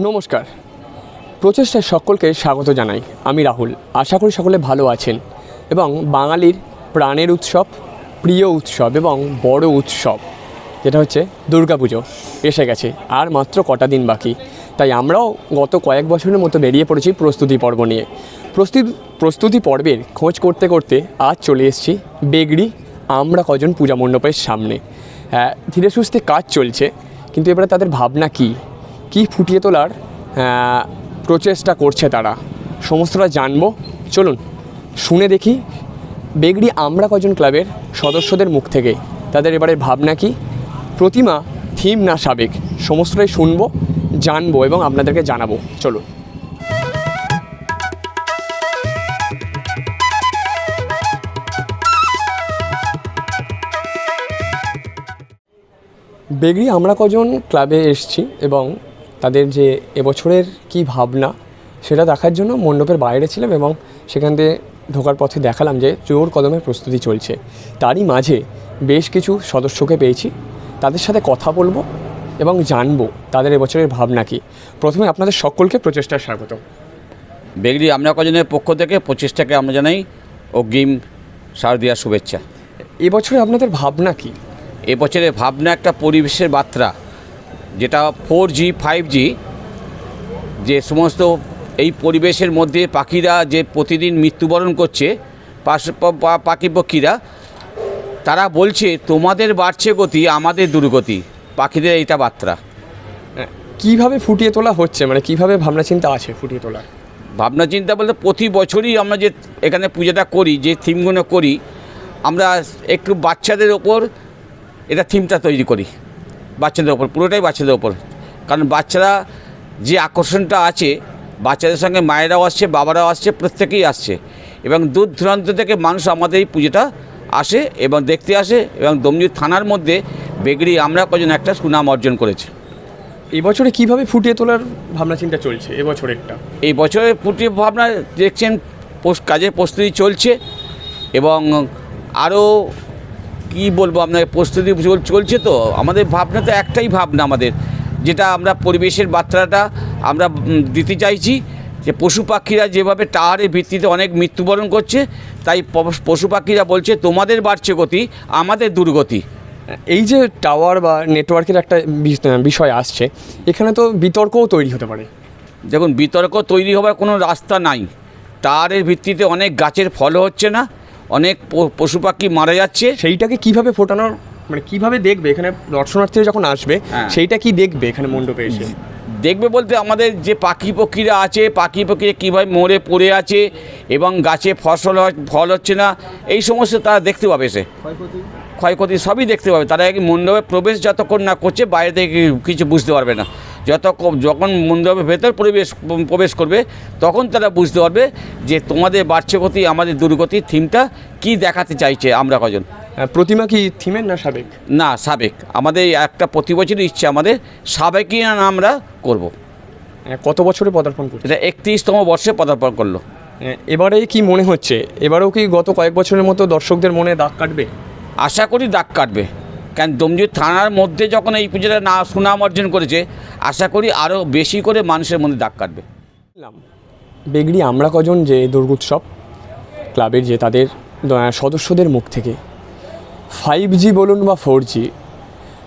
নমস্কার। প্রচেষ্টায় সকলকে স্বাগত জানাই। আমি রাহুল। আশা করি সকলে ভালো আছেন এবং বাঙালির প্রাণের উৎসব, প্রিয় উৎসব এবং বড় উৎসব, যেটা হচ্ছে দুর্গাপুজো, এসে গেছে। আর মাত্র কটা দিন বাকি। তাই আমরাও গত কয়েক বছরের মতো বেরিয়ে পড়েছি প্রস্তুতি পর্ব নিয়ে। প্রস্তুতি প্রস্তুতি পর্বের খোঁজ করতে করতে আজ চলে এসেছি বেগড়ি আমরা কজন পূজা মণ্ডপের সামনে। হ্যাঁ ধীরে সুস্থে কাজ চলছে, কিন্তু এবারে তাদের ভাবনা কী? কি ফুটিয়ে তোলার প্রচেষ্টা করছে তারা। সমস্তটা জানব। চলুন, শুনে দেখি বেগড়ি আমরা কজন ক্লাবের সদস্যদের মুখ থেকে। তাদের এবারে ভাবনা কি? প্রতিমা, থিম না সাবেক? সমস্তটাই শুনব, জানব এবং আপনাদেরকে জানাব। চলুন। বেগড়ি আমরা কজন ক্লাবে এসেছি এবং তাদের যে এবছরের কি ভাবনা সেটা দেখার জন্য মণ্ডপের বাইরে ছিলাম এবং সেখান থেকে ঢোকার পথে দেখালাম যে জোর কদমে প্রস্তুতি চলছে। তারই মাঝে বেশ কিছু সদস্যকে পেয়েছি। তাদের সাথে কথা বলব এবং জানব তাদের এবছরের ভাবনা কি। প্রথমে আপনাদের সকলকে প্রচেষ্টার স্বাগত। বেগড়ি আমরা কজনের পক্ষ থেকে প্রচেষ্টাকে আমরা জানাই অগ্রিম শারদীয়া শুভেচ্ছা। এবছরে আপনাদের ভাবনা কি? এবছরের ভাবনা একটা পরিবেশের বার্তা। যেটা ফোর জি ফাইভ জি যে সমস্ত এই পরিবেশের মধ্যে পাখিরা যে প্রতিদিন মৃত্যুবরণ করছে পাখি পক্ষীরা তারা বলছে তোমাদের বাড়ছে গতি আমাদের দুর্গতি। পাখিদের এইটা বার্তা। কীভাবে ফুটিয়ে তোলা হচ্ছে? মানে কীভাবে ভাবনা চিন্তা আছে ফুটিয়ে তোলার? ভাবনা চিন্তা বলতে প্রতি বছরই আমরা যে এখানে পূজাটা করি যে থিমগুলো করি আমরা একটু বাচ্চাদের ওপর এটা থিমটা তৈরি করি। বাচ্চাদের ওপর পুরোটাই বাচ্চাদের ওপর। কারণ বাচ্চারা যে আকর্ষণটা আছে বাচ্চাদের সঙ্গে মায়েরাও আসছে বাবারাও আসছে প্রত্যেকেই আসছে। এবং দূর দূরান্ত থেকে মানুষ আমাদের এই পুজোটা আসে এবং দেখতে আসে এবং দমজি থানার মধ্যে বেগড়ি আমরা কজন একটা সুনাম অর্জন করেছে। এবছরে কীভাবে ফুটিয়ে তোলার ভাবনা চিন্তা চলছে এবছরেরটা এই বছরে পুটি ভাবনা দেখছেন কাজের প্রস্তুতি চলছে এবং আরও কি বলব আপনার প্রস্তুতি চলছে তো? আমাদের ভাবনা তো একটাই ভাবনা আমাদের যেটা আমরা পরিবেশের বার্তাটা আমরা দিতে চাইছি যে পশু পাখিরা যেভাবে টাওয়ারের ভিত্তিতে অনেক মৃত্যুবরণ করছে তাই পশু পাখিরা বলছে তোমাদের বাড়ছে গতি আমাদের দুর্গতি। এই যে টাওয়ার বা নেটওয়ার্কের একটা বিষয় আসছে এখানে তো বিতর্কও তৈরি হতে পারে। দেখুন বিতর্ক তৈরি হবার কোনো রাস্তা নাই। টাওয়ারের ভিত্তিতে অনেক গাছের ফল হচ্ছে না অনেক প- পশু পাখি মারা যাচ্ছে। সেইটাকে কীভাবে ফোটানোর মানে কীভাবে দেখবে? এখানে দর্শনার্থীরা যখন আসবে হ্যাঁ। সেইটা কি দেখবে এখানে মণ্ডপে এসে? দেখবে বলতে আমাদের যে পাখি পক্ষীরা আছে পাখি পক্ষীরা কীভাবে মরে পড়ে আছে এবং গাছে ফসল হয়- ফল হচ্ছে না এই সমস্ত তারা দেখতে পাবে সে ক্ষয়ক্ষতি? সবই দেখতে পাবে। তারা কি মণ্ডপে প্রবেশ যতক্ষণ না করছে বাইরে থেকে কিছু বুঝতে পারবে না। যত যখন মণ্ডপের ভেতর পরিবেশ প্রবেশ করবে তখন তারা বুঝতে পারবে যে তোমাদের বাড়ছে গতি আমাদের দুর্গতি থিমটা কি দেখাতে চাইছে আমরা কজন। প্রতিমা কি থিমের না সাবেক? না সাবেক। আমাদের একটা প্রতি বছরই ইচ্ছে আমাদের সাবেকই আমরা করব। আহ, কত বছরে পদার্পণ করছে? এটা একত্রিশতম বর্ষে পদার্পণ করল। আহ, এবারে কি মনে হচ্ছে? এবারেও কি গত কয়েক বছরের মতো দর্শকদের মনে দাগ কাটবে? আশা করি দাগ কাটবে। কারণ দমজি থানার মধ্যে যখন এই পুজোটা না সুনাম অর্জন করেছে আশা করি আরও বেশি করে মানুষের মধ্যে দাগ কাটবে। বেগড়ি আমরা কজন যে দুর্গোৎসব ক্লাবের যে তাদের সদস্যদের মুখ থেকে ফাইভ জি বলুন বা ফোর জি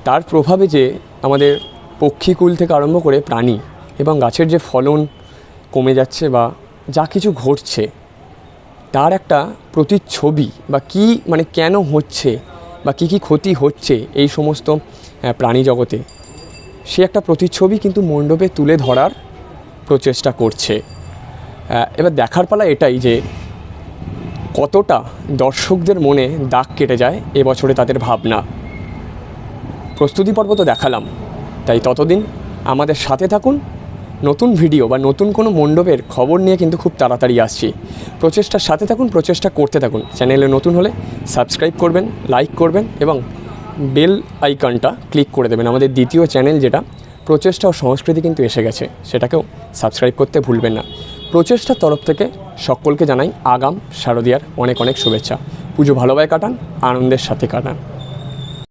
তার প্রভাবে যে আমাদের পক্ষীকুল থেকে আরম্ভ করে প্রাণী এবং গাছের যে ফলন কমে যাচ্ছে বা যা কিছু ঘটছে, তার একটা প্রতিচ্ছবি বা কি মানে কেন হচ্ছে বা কী কী ক্ষতি হচ্ছে এই সমস্ত প্রাণী জগতে সে একটা প্রতিচ্ছবি কিন্তু মণ্ডপে তুলে ধরার প্রচেষ্টা করছে। এবার দেখার পালা এটাই যে কতটা দর্শকদের মনে দাগ কেটে যায় এবছরে তাদের ভাবনা। প্রস্তুতি পর্ব তো দেখালাম, তাই ততদিন আমাদের সাথে থাকুন। নতুন ভিডিও বা নতুন কোনো মণ্ডপের খবর নিয়ে কিন্তু খুব তাড়াতাড়ি আসছি। প্রচেষ্টার সাথে থাকুন, প্রচেষ্টা করতে থাকুন। চ্যানেলে নতুন হলে সাবস্ক্রাইব করবেন, লাইক করবেন এবং বেল আইকনটা ক্লিক করে দেবেন। আমাদের দ্বিতীয় চ্যানেল যেটা, প্রচেষ্টা ও সংস্কৃতি কিন্তু এসে গেছে, সেটাকেও সাবস্ক্রাইব করতে ভুলবেন না। প্রচেষ্টার তরফ থেকে সকলকে জানাই আগাম শারদীয়ার অনেক অনেক শুভেচ্ছা। পুজো ভালোভাবে কাটান, আনন্দের সাথে কাটান।